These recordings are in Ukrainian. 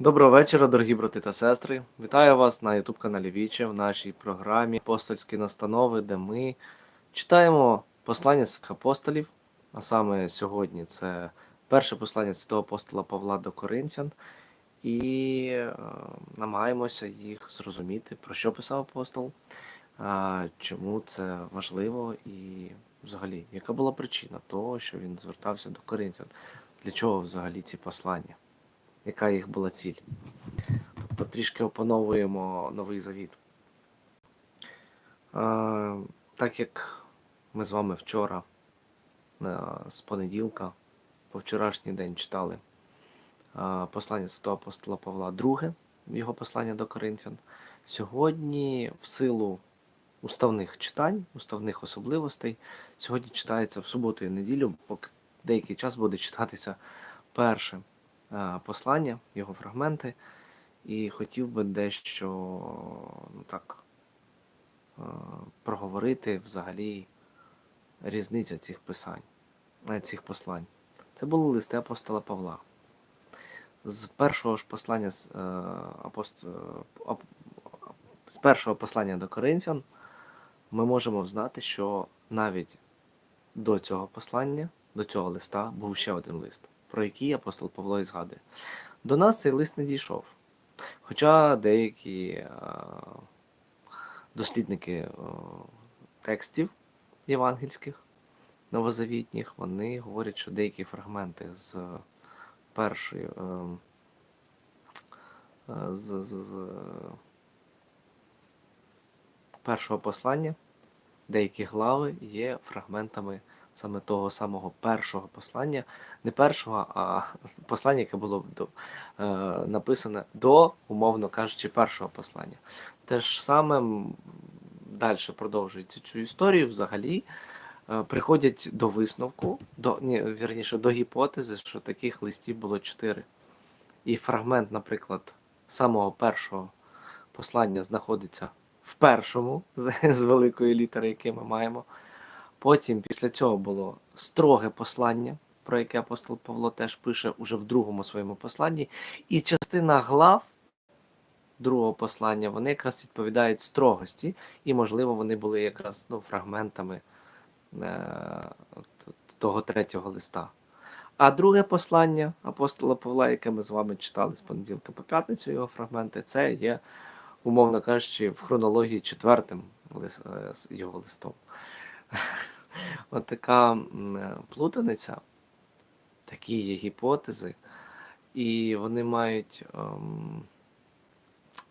Доброго вечора, дорогі брати та сестри. Вітаю вас на YouTube каналі Віче в нашій програмі Апостольські настанови, де ми читаємо послання святих апостолів. А саме сьогодні це перше послання святого апостола Павла до Коринфян, і е, намагаємося їх зрозуміти, про що писав апостол, чому це важливо, і взагалі, яка була причина того, що він звертався до Коринфян, для чого взагалі ці послання яка їх була ціль. Тобто трішки опановуємо новий завіт. А, так як ми з вами вчора а, з понеділка, по вчорашній день читали а, послання святого апостола Павла II, його послання до Коринфян, сьогодні в силу уставних читань, уставних особливостей, сьогодні читається в суботу і неділю, поки деякий час буде читатися перше е, послання, його фрагменти, і хотів би дещо ну, так, е, проговорити взагалі різниця цих писань, е, цих послань. Це були листи апостола Павла. З першого ж послання з, е, е, з першого послання до Коринфян ми можемо знати, що навіть до цього послання, до цього листа, був ще один лист, про який апостол Павло і згадує. До нас цей лист не дійшов. Хоча деякі е, дослідники е, текстів євангельських, новозавітніх, вони говорять, що деякі фрагменти з першої. е, з, з, з першого послання, деякі глави є фрагментами саме того самого першого послання, не першого, а послання, яке було до, е, написане до, умовно кажучи, першого послання. Те ж саме далі продовжується цю історію взагалі. е, Приходять до висновку, до ні, вірніше, до гіпотези, що таких листів було чотири. І фрагмент, наприклад, самого першого послання знаходиться в першому з, з великої літери, яке ми маємо. Потім після цього було строге послання, про яке апостол Павло теж пише уже в другому своєму посланні. І частина глав другого послання вони якраз відповідають строгості, і, можливо, вони були якраз ну, фрагментами е, того третього листа. А друге послання апостола Павла, яке ми з вами читали з понеділка по п'ятницю, його фрагменти, це є, умовно кажучи, в хронології четвертим е, його листом. От така плутаниця, такі є гіпотези, і вони мають, ем,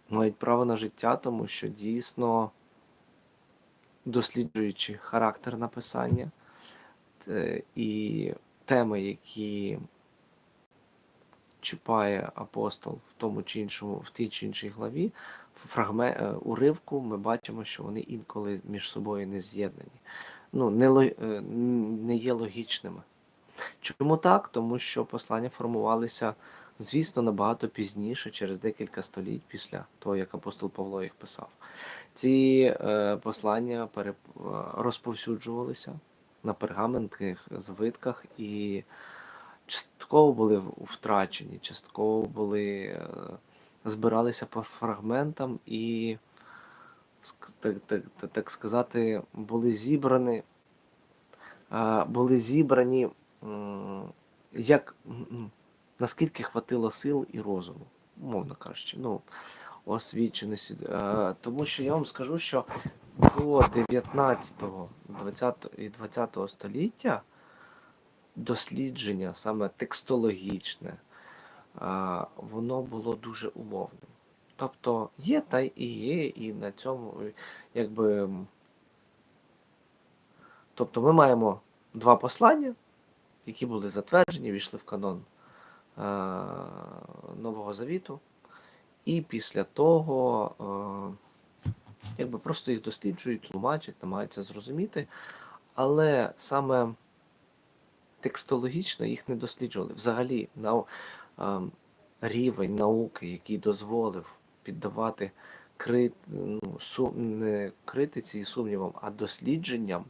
мають право на життя, тому що дійсно, досліджуючи характер написання це, і теми, які чіпає апостол в тому чи іншому, в тій чи іншій главі, фрагме, е, уривку ми бачимо, що вони інколи між собою не з'єднані. Ну, не, е, не є логічними. Чому так? Тому що послання формувалися, звісно, набагато пізніше, через декілька століть після того, як апостол Павло їх писав. Ці е, послання пере, е, розповсюджувалися на пергаментних звитках і частково були втрачені, частково були, е, збиралися по фрагментам і, так, так, так, сказати, були зібрані, були зібрані як, наскільки хватило сил і розуму, умовно кажучи, ну, освіченості. Тому що я вам скажу, що до 19, 20 і 20 століття дослідження, саме текстологічне, воно було дуже умовним. Тобто є та і є, і на цьому якби. Тобто ми маємо два послання, які були затверджені, війшли в канон Нового Завіту, і після того якби просто їх досліджують, тлумачать, намагаються зрозуміти, але саме текстологічно їх не досліджували. Взагалі, нау, е, рівень науки, який дозволив піддавати кри, ну, сум, не критиці і сумнівам, а дослідженням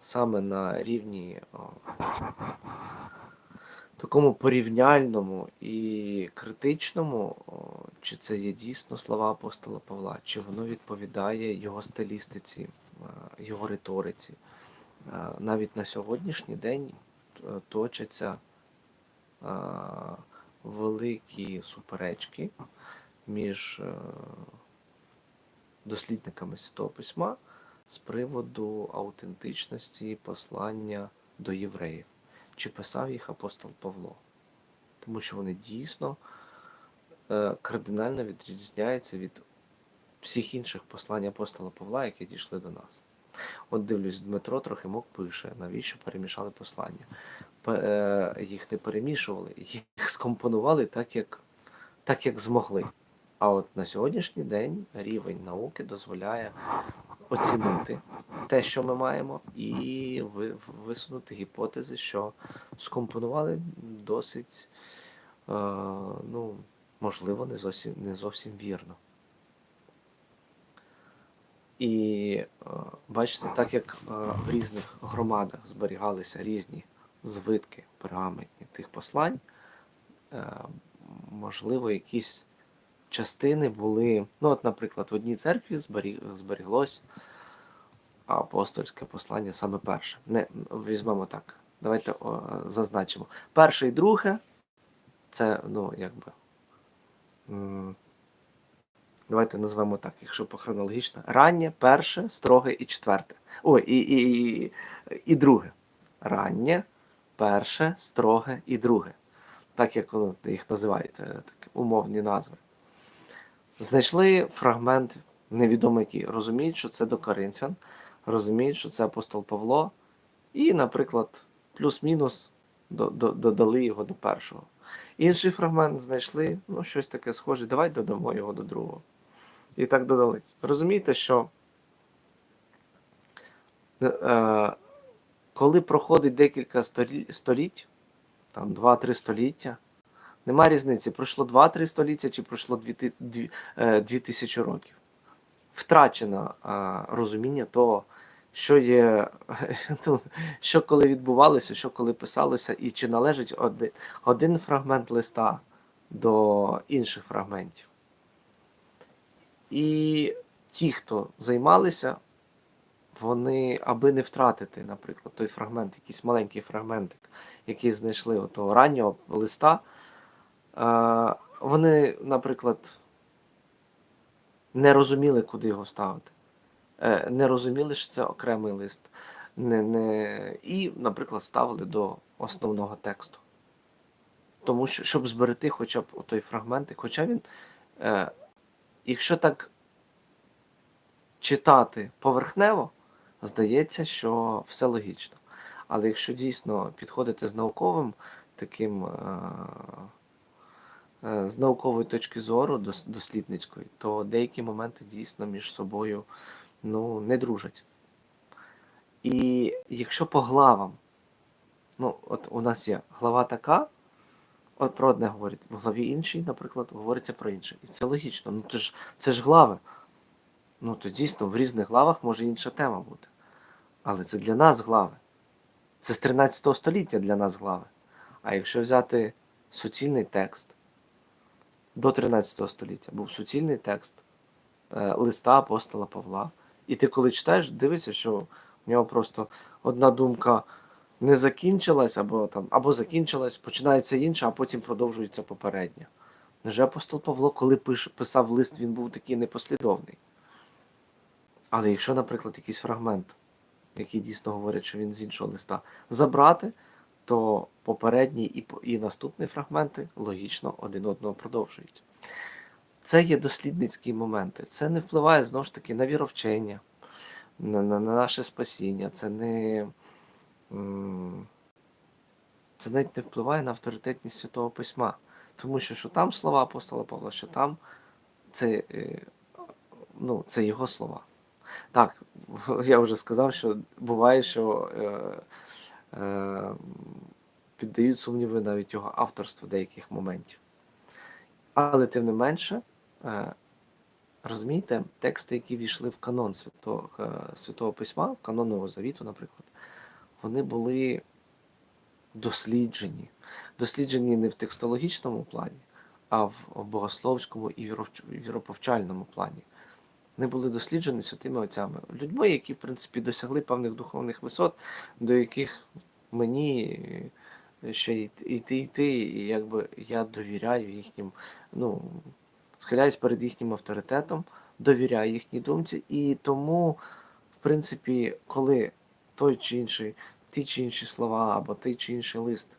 саме на рівні такому порівняльному і критичному, чи це є дійсно слова апостола Павла, чи воно відповідає його стилістиці, його риториці. Навіть на сьогоднішній день точаться великі суперечки між е, дослідниками Святого Письма з приводу аутентичності послання до євреїв. Чи писав їх апостол Павло? Тому що вони дійсно е, кардинально відрізняються від всіх інших послань апостола Павла, які дійшли до нас. От дивлюсь, Дмитро Трохимок пише, навіщо перемішали послання. Е, Їх не перемішували, їх скомпонували так, як, так, як змогли. А от на сьогоднішній день рівень науки дозволяє оцінити те, що ми маємо, і висунути гіпотези, що скомпонували досить, е, ну, можливо, не зовсім, не зовсім вірно. І е, бачите, так як е, в різних громадах зберігалися різні звитки пергаментні тих послань, е, можливо, якісь частини були. Ну, от, наприклад, в одній церкві зберіглось апостольське послання саме перше. Не, візьмемо так. Давайте о, зазначимо. Перше і друге це, ну, якби. Давайте назвемо так, якщо по хронологічно. Раннє, перше, строге і четверте. Ой, і, і, і, і друге. Раннє, перше, строге і друге. Так як воно їх називають, е, так, умовні назви. Знайшли фрагмент, невідомо який, розуміють, що це до Коринфян, розуміють, що це апостол Павло, і, наприклад, плюс-мінус до- до- додали його до першого. Інший фрагмент знайшли, ну, щось таке схоже, давай додамо його до другого. І так додали. Розумієте, що е, коли проходить декілька століть, там 2-3 століття, нема різниці, пройшло 2-3 століття чи пройшло 2000 років. Втрачено е, розуміння того, що є, ну, що коли відбувалося, що коли писалося, і чи належить один, один фрагмент листа до інших фрагментів. І ті, хто займалися, вони, аби не втратити, наприклад, той фрагмент, якийсь маленький фрагментик, який знайшли того раннього листа, е, вони, наприклад, не розуміли, куди його вставити. Е, Не розуміли, що це окремий лист. Не, не... І, наприклад, ставили до основного тексту. Тому що, щоб зберегти хоча б той фрагментик, хоча він, е, якщо так читати поверхнево, здається, що все логічно. Але якщо дійсно підходити з науковим таким, е, е, з наукової точки зору, дослідницької, то деякі моменти дійсно між собою ну, не дружать. І якщо по главам, ну, от у нас є глава така, от про одне говорить, в главі іншій, наприклад, говориться про інше. І це логічно. Ну, то ж, це ж глави. Ну, то дійсно в різних главах може інша тема бути. Але це для нас глави. Це з 13 століття для нас глави. А якщо взяти суцільний текст до 13 століття, був суцільний текст е, листа апостола Павла. І ти коли читаєш, дивишся, що в нього просто одна думка не закінчилась, або там, або закінчилась, починається інша, а потім продовжується попередня. Невже апостол Павло, коли писав лист, він був такий непослідовний? Але якщо, наприклад, якийсь фрагмент, який дійсно говорить, що він з іншого листа, забрати, то попередній і, і наступні фрагменти логічно один одного продовжують. Це є дослідницькі моменти. Це не впливає знову ж таки на віровчення, на, на, на наше спасіння. Це не. Це навіть не впливає на авторитетність Святого Письма. Тому що що там слова апостола Павла, що там це, е, ну, це його слова. Так, я вже сказав, що буває, що е, е, піддають сумніви навіть його авторство деяких моментів. Але тим не менше, е, розумієте, тексти, які війшли в канон Святого, е, Святого Письма, в канон Нового Завіту, наприклад, вони були досліджені. Досліджені не в текстологічному плані, а в богословському і віроповчальному плані. Не були досліджені святими отцями, людьми, які, в принципі, досягли певних духовних висот, до яких мені е, ще йти, йти, і якби я довіряю їхнім, ну, схиляюсь перед їхнім авторитетом, довіряю їхній думці, і тому, в принципі, коли той чи інший, ті чи інші слова або той чи інший лист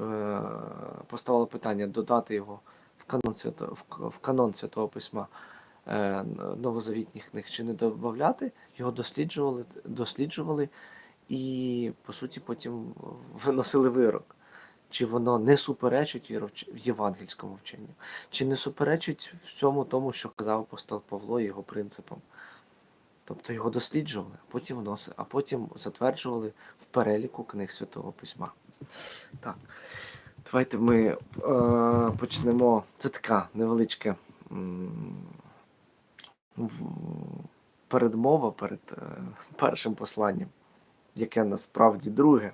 е, поставили питання додати його в канон, свято, в, канон Святого Письма новозавітніх книг чи не додати, його досліджували, досліджували і, по суті, потім виносили вирок. Чи воно не суперечить віровч- євангельському вченню, чи не суперечить всьому тому, що казав апостол Павло і його принципам. Тобто його досліджували, а потім вносили, а потім затверджували в переліку книг Святого Письма. Так. Давайте ми е, почнемо. Це така невеличка в- передмова перед е, першим посланням, яке насправді друге,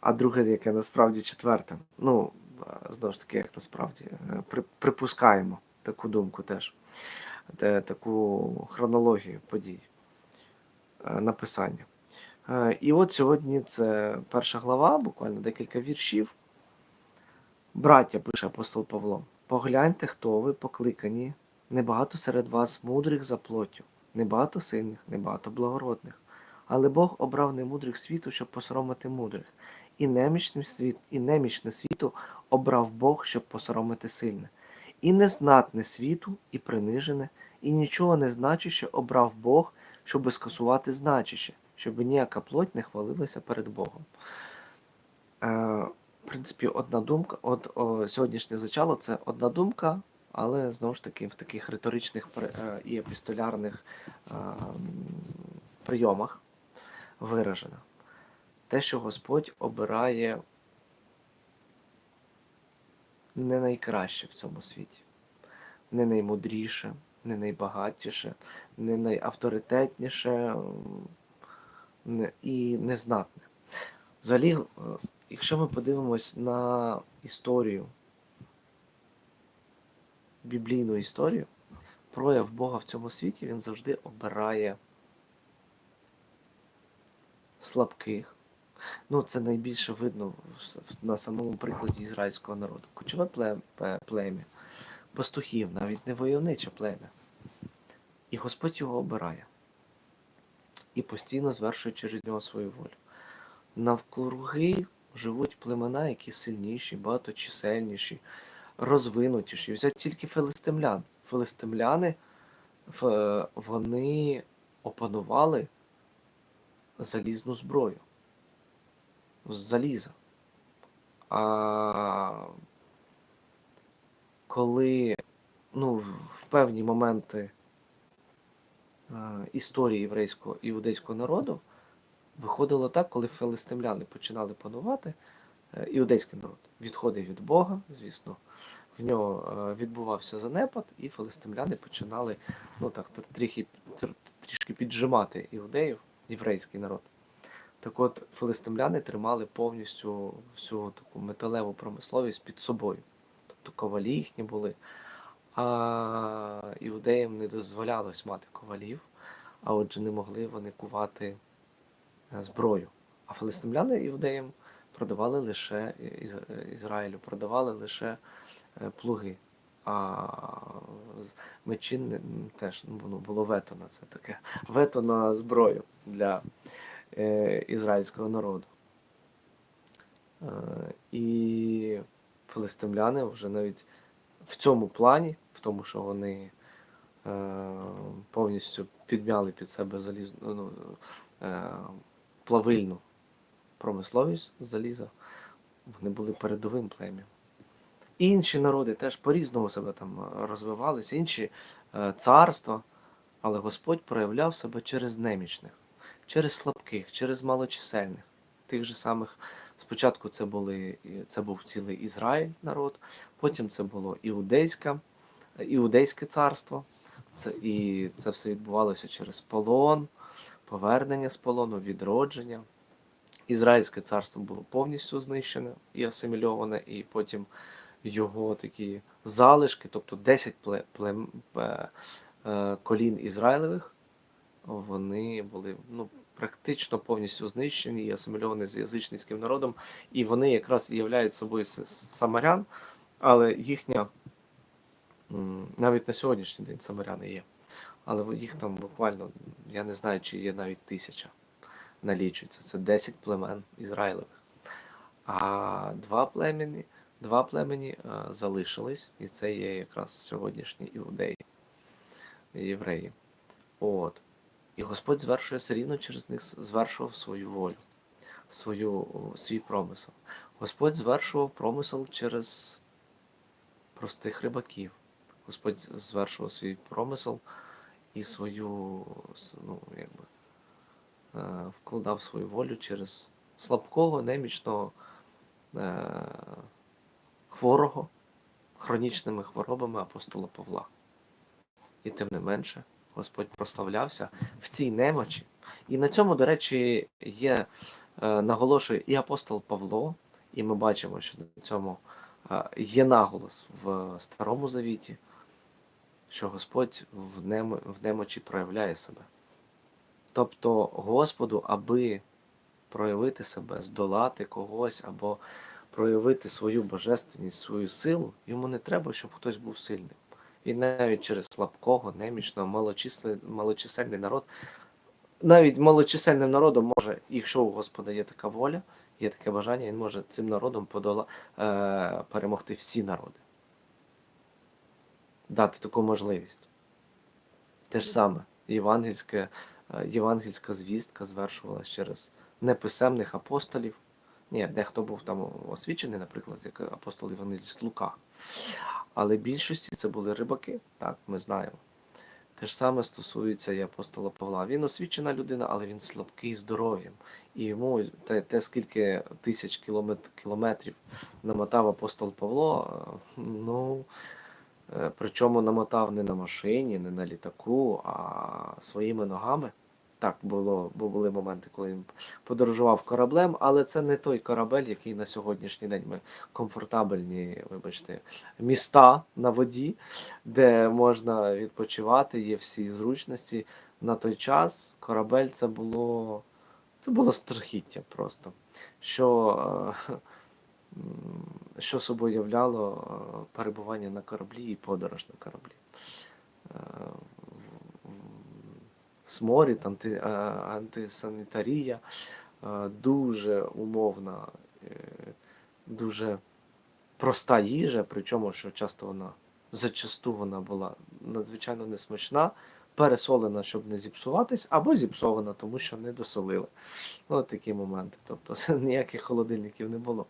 а друге, яке насправді четверте. Ну, е, знову ж таки, як насправді, е, припускаємо таку думку теж, те, таку хронологію подій написання. І от сьогодні це перша глава, буквально декілька віршів. Браття, пише апостол Павло, погляньте, хто ви покликані, небагато серед вас мудрих за плоттю, небагато сильних, небагато благородних. Але Бог обрав немудрих світу, щоб посоромити мудрих, і немічний світ, і немічне світу обрав Бог, щоб посоромити сильне, і незнатне світу, і принижене, і нічого не значище обрав Бог, щоби скасувати значище, щоб ніяка плоть не хвалилася перед Богом. Е, в принципі, одна думка. От о, сьогоднішнє зачало це одна думка, але знову ж таки в таких риторичних е, і епістолярних е, прийомах виражена. Те, що Господь обирає не найкраще в цьому світі, не наймудріше, не найбагатіше, не найавторитетніше і незнатне. Взагалі, е, якщо ми подивимось на історію, біблійну історію, прояв Бога в цьому світі, він завжди обирає слабких. Ну, це найбільше видно на самому прикладі ізраїльського народу. Кочове плем'я, пастухів, навіть не войовниче плем'я. І Господь його обирає. І постійно звершує через нього свою волю. Навкруги живуть племена, які сильніші, багаточисельніші, розвинутіші. Взять тільки филистимлян. Филистимляни вони опанували залізну зброю. З заліза. А коли ну, в певні моменти е, історії єврейського іудейського народу виходило так, коли филистимляни починали панувати, іудейський народ відходив від Бога, звісно, в нього е, відбувався занепад, і филистимляни починали ну, так, тр- трішки піджимати іудеїв, єврейський народ. Так от, филистимляни тримали повністю всю таку металеву промисловість під собою. Тобто ковалі їхні були. А іудеям не дозволялось мати ковалів, а отже, не могли вони кувати е, зброю. А филистимляни іудеям продавали лише Ізраїлю, продавали лише е, плуги. А мечі теж ну, було вето на це таке. Вето на зброю для е, ізраїльського народу. Е, і филистимляни вже навіть в цьому плані, в тому, що вони е, повністю підмяли під себе залізну ну, е, плавильну промисловість заліза, вони були передовим плем'ям. Інші народи теж по-різному себе там е, розвивалися, інші е, царства, але Господь проявляв себе через немічних, через слабких, через малочисельних. Тих же самих спочатку це були це був цілий Ізраїль народ, потім це було іудейська, іудейське царство. Це, і це все відбувалося через полон, повернення з полону, відродження. Ізраїльське царство було повністю знищене і асимільоване, і потім його такі залишки, тобто 10 пле, плем, е, е, колін Ізраїлевих, вони були ну, практично повністю знищені і асимільовані з язичницьким народом, і вони якраз і являють собою самарян, але їхня навіть на сьогоднішній день самаряни є. Але їх там буквально, я не знаю, чи є навіть тисяча налічується. Це 10 племен Ізраїлевих. А два племені, два племені е, залишились, і це є якраз сьогоднішні іудеї, євреї. От. І Господь звершує все рівно через них звершував свою волю, свою, свій промисел. Господь звершував промисел через простих рибаків. Господь звершував свій промисел і свою, ну, якби, вкладав свою волю через слабкого, немічного, е, хворого, хронічними хворобами апостола Павла. І тим не менше, Господь прославлявся в цій немочі. І на цьому, до речі, є, е, наголошує і апостол Павло, і ми бачимо, що на цьому е, є наголос в Старому Завіті, що Господь в немочі проявляє себе. Тобто Господу, аби проявити себе, здолати когось або проявити свою божественність, свою силу, йому не треба, щоб хтось був сильним. І навіть через слабкого, немічного, малочисленний, малочисельний народ, навіть малочисельним народом може, якщо у Господа є така воля, є таке бажання, він може цим народом подола, е, перемогти всі народи. Дати таку можливість. Те ж саме, євангельське, євангельська звістка звершувалася через неписемних апостолів. Ні, дехто був там освічений, наприклад, як апостол Євангеліст Лука. Але більшості це були рибаки, так, ми знаємо. Те ж саме стосується і апостола Павла. Він освічена людина, але він слабкий здоров'ям. І йому те, те скільки тисяч кілометр, кілометрів намотав апостол Павло, е, ну, е, причому намотав не на машині, не на літаку, а своїми ногами. Так було, бо були моменти, коли він подорожував кораблем, але це не той корабель, який на сьогоднішній день ми комфортабельні, вибачте, міста на воді, де можна відпочивати, є всі зручності. На той час корабель це було, це було страхіття просто. Що, е, що собою являло е, перебування на кораблі і подорож на кораблі. Сморід, анти, е, антисанітарія, е, дуже умовна, е, дуже проста їжа, причому що часто вона зачасту вона була надзвичайно несмачна, пересолена, щоб не зіпсуватись, або зіпсована, тому що не досолили. Ну, такі моменти. Тобто ніяких холодильників не було.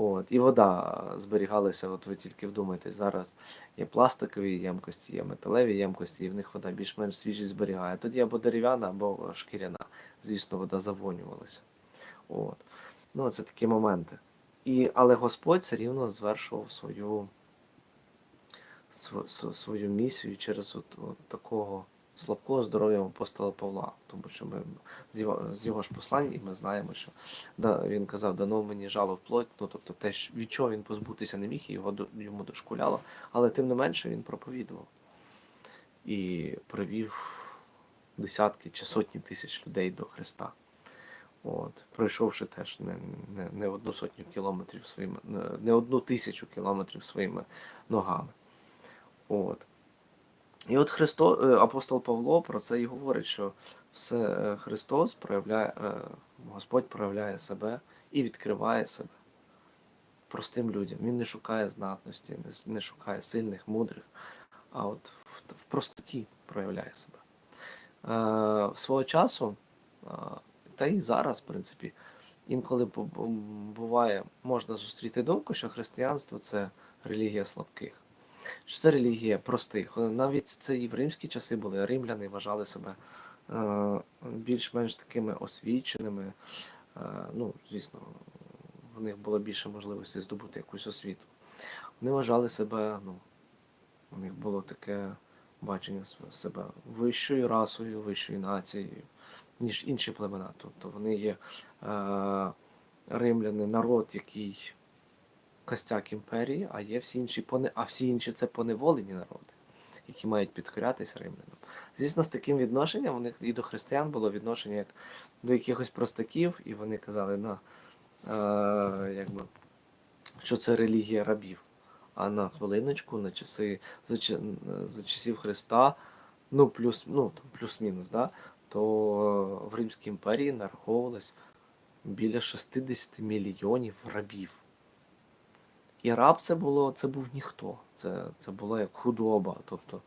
От, і вода зберігалася, от ви тільки вдумайтесь, зараз є пластикові ємкості, є металеві ємкості, і в них вода більш-менш свіжість зберігає. Тоді або дерев'яна, або шкіряна. Звісно, вода завонювалася. От. Ну, це такі моменти. І, але Господь все рівно звершував свою, св- св- свою місію через от, от такого слабкого здоров'я апостола Павла. Тому що ми з його, з його ж послань, і ми знаємо, що да, він казав, дано мені жало в плоть, ну тобто те, від чого він позбутися не міг, і його йому дошкуляло, але тим не менше він проповідував і привів десятки чи сотні тисяч людей до Христа. От, пройшовши теж не, не, не одну сотню кілометрів своїми, не одну тисячу кілометрів своїми ногами. От. І от Христо, е, апостол Павло про це і говорить, що все е, Христос проявляє, е, Господь проявляє себе і відкриває себе простим людям. Він не шукає знатності, не, шукає сильних, мудрих, а от в, простоті проявляє себе. Свого часу, та і зараз, в принципі, інколи бу- бу- буває, можна зустріти думку, що християнство це релігія слабких. Що це релігія простих. Навіть це і в римські часи були. Римляни вважали себе е, більш-менш такими освіченими. Е, ну, звісно, в них було більше можливості здобути якусь освіту. Вони вважали себе, ну, у них було таке бачення себе вищою расою, вищою нацією. ніж інші племена. Тобто вони є е, римляни, народ, який костяк імперії, а є всі інші поне, а всі інші це поневолені народи, які мають підкорятися римлянам. Звісно, з таким відношенням у них і до християн було відношення як до якихось простаків, і вони казали, на, е, якби, що це релігія рабів. А на хвилиночку, на часи за, за часів Христа, ну плюс, ну плюс-мінус, да, то в Римській імперії нараховувалось біля 60 мільйонів рабів. І раб це було, це був ніхто. Це, це було як худоба. Тобто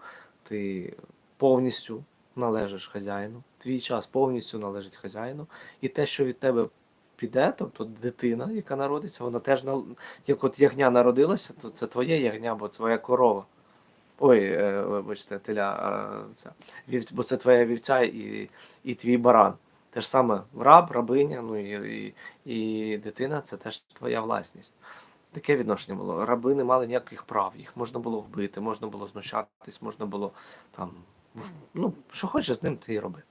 ти повністю належиш хазяїну, твій час повністю належить хазяїну, і те, що від тебе піде, тобто дитина, яка народиться, вона теж як от ягня народилася, то це твоє ягня, бо твоя корова. Ой, е, вибачте, теля, е, бо це твоя вівця і, і твій баран. Те ж саме раб, рабиня, ну і, і, і дитина це теж твоя власність. Таке відношення було. Раби не мали ніяких прав, їх можна було вбити, можна було знущатись, можна було там. Ну, що хочеш з ним, ти і роби.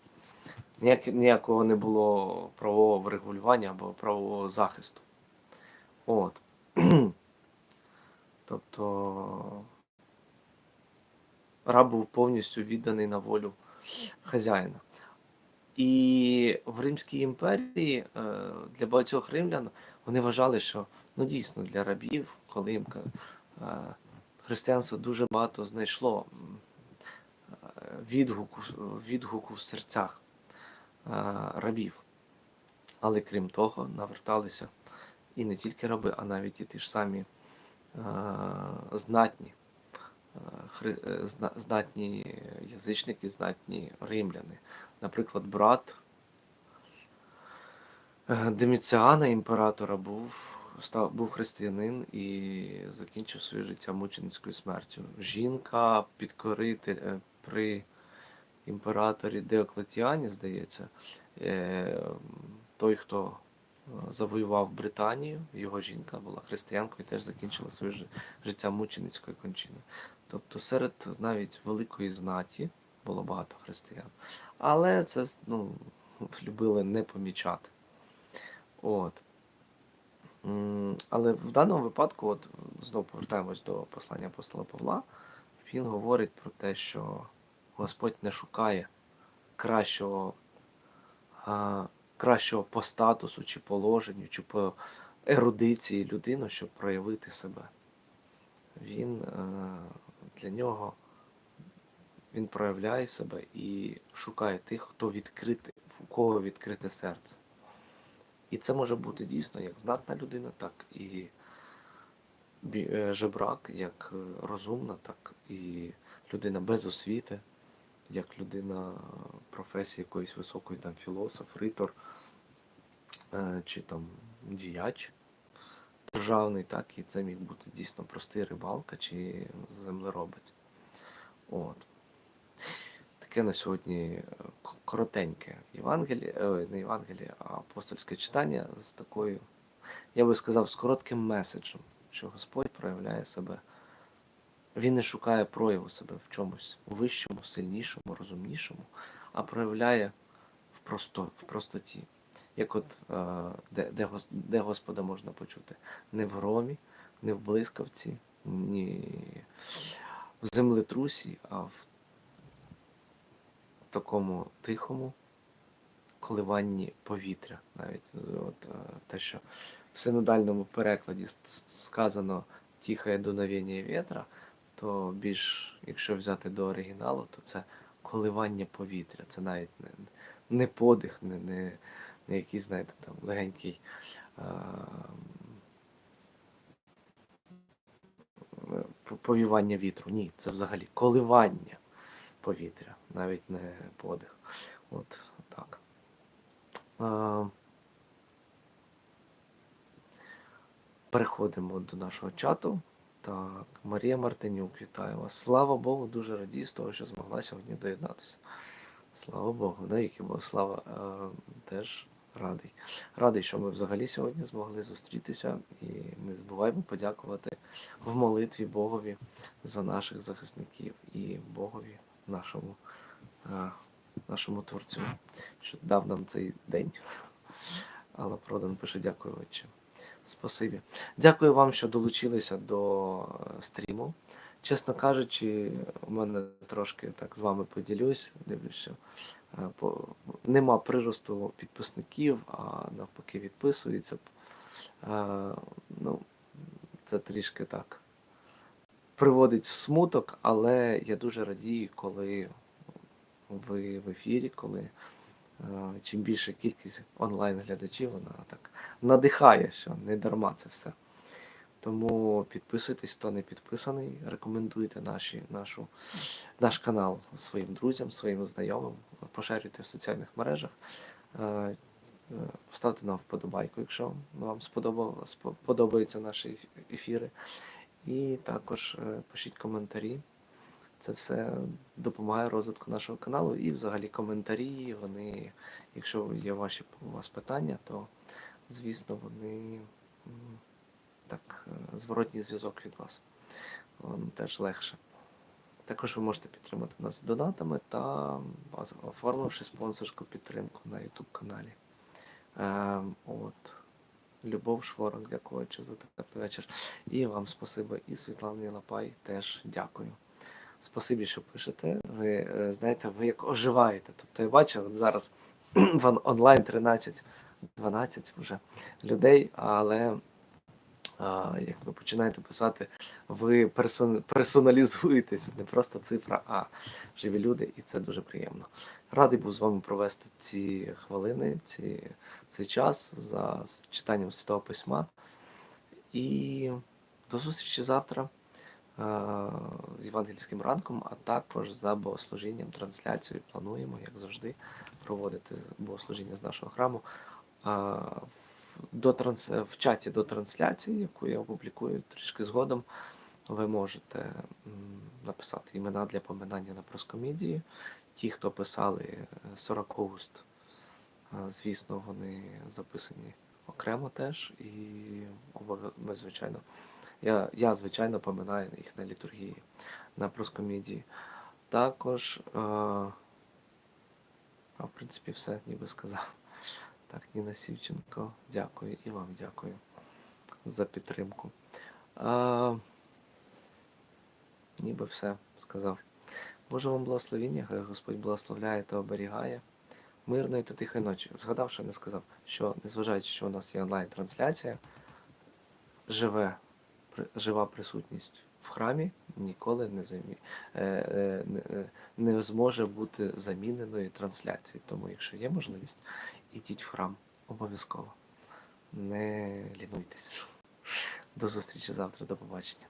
Ніяк, ніякого не було правового врегулювання або правового захисту. От. тобто раб був повністю відданий на волю хазяїна. І в Римській імперії е, для багатьох римлян вони вважали, що ну дійсно для рабів, коли е, християнство дуже багато знайшло е, відгуку, відгуку в серцях е, рабів. Але крім того, наверталися і не тільки раби, а навіть і ті ж самі знатні, знатні язичники, знатні римляни. Наприклад, брат Деміціана, імператора, був, став, був християнин і закінчив своє життя мученицькою смертю. Жінка підкоритель е, при імператорі Деоклетіані, здається, е, той, хто е, завоював Британію, його жінка була християнкою і теж закінчила своє життя мученицькою кончиною. Тобто серед навіть великої знаті було багато християн. Але це ну, любили не помічати. От. Але в даному випадку, от знову повертаємось до послання апостола Павла, він говорить про те, що Господь не шукає кращого, кращого по статусу, чи положенню, чи по ерудиції людину, щоб проявити себе. Він е, для нього він проявляє себе і шукає тих, хто відкритий, у кого відкрите серце. І це може бути дійсно як знатна людина, так і е, жебрак, як е, розумна, так і людина без освіти, як людина професії якоїсь високої, там філософ, ритор, е, чи там діяч державний, так, і це міг бути дійсно простий рибалка чи землеробець. От. Таке на сьогодні коротеньке Євангеліє, ой, не Євангеліє, а апостольське читання з такою, я би сказав, з коротким меседжем, що Господь проявляє себе. Він не шукає прояву себе в чомусь вищому, сильнішому, розумнішому, а проявляє в, просто, в простоті. Як от е, де, де, де Господа можна почути? Не в громі, не в блискавці, ні в землетрусі, а в такому тихому коливанні повітря. Навіть от, е, те, що в синодальному перекладі сказано тихе дуновення вітра, то більш, якщо взяти до оригіналу, то це коливання повітря. Це навіть не, не подих, не, не, не якийсь, знаєте, там легенький. п- Повівання вітру. Ні, це взагалі коливання повітря, навіть не подих. От так. А, Переходимо до нашого чату. Так, Марія Мартинюк, вітаю вас. Слава Богу, дуже радію з того, що змогла сьогодні доєднатися. Слава Богу, навіки Бог, слава е, теж радий. Радий, що ми взагалі сьогодні змогли зустрітися і не забуваємо подякувати в молитві Богові за наших захисників і Богові нашому е, нашому творцю, що дав нам цей день. Алла Продан пише дякую, отче. Спасибі. Дякую вам, що долучилися до е, стріму. Чесно кажучи, у мене трошки так з вами поділюсь. Дивлюсь, що е, нема приросту підписників, а навпаки відписується. Ну, це трішки так приводить в смуток, але я дуже радію, коли ви в ефірі, коли е, чим більше кількість онлайн-глядачів, вона так надихає, що не дарма це все. Тому підписуйтесь, хто не підписаний, рекомендуйте наші, нашу, наш канал своїм друзям, своїм знайомим, поширюйте в соціальних мережах. Е, е, Поставте нам вподобайку, якщо вам сподобав, спо- подобаються наші ефіри. І також е, пишіть коментарі. Це все допомагає розвитку нашого каналу. І взагалі коментарі, вони, якщо є ваші у вас питання, то звісно вони так, е, зворотній зв'язок від вас. Вам теж легше. Також ви можете підтримати нас донатами та оформивши спонсорську підтримку на YouTube каналі. Ем, от. Любов Шворок, дякуючи за такий вечір. І вам спасибо, і Світлані Лапай теж дякую. Спасибі, що пишете. Ви е, знаєте, ви як оживаєте. Тобто я бачу зараз онлайн 13, 12 вже людей, але як ви починаєте писати, ви персон, персоналізуєтесь, не просто цифра, а живі люди, і це дуже приємно. Радий був з вами провести ці хвилини, ці, цей час за читанням Святого Письма. І до зустрічі завтра з євангельським ранком, а також за богослужінням, трансляцією. Плануємо, як завжди, проводити богослужіння з нашого храму. До транс... В чаті до трансляції, яку я опублікую трішки згодом, ви можете написати імена для поминання на проскомедії. Ті, хто писали е, 40 уст, е, звісно, вони записані окремо теж. І ми, звичайно, я, я звичайно поминаю їх на літургії на проскомедії. Також, е, а в принципі, все ніби сказав. Так, Ніна Сівченко, дякую і вам дякую за підтримку. А, ніби все сказав. Боже вам благословіння, Господь благословляє та оберігає. Мирної та тихої ночі. Згадав, що не сказав, що незважаючи, що у нас є онлайн-трансляція, живе, жива присутність в храмі ніколи не замі... Е, е, е, не зможе бути заміненої трансляції. Тому, якщо є можливість, ідіть в храм обов'язково. Не лінуйтесь. До зустрічі завтра, до побачення.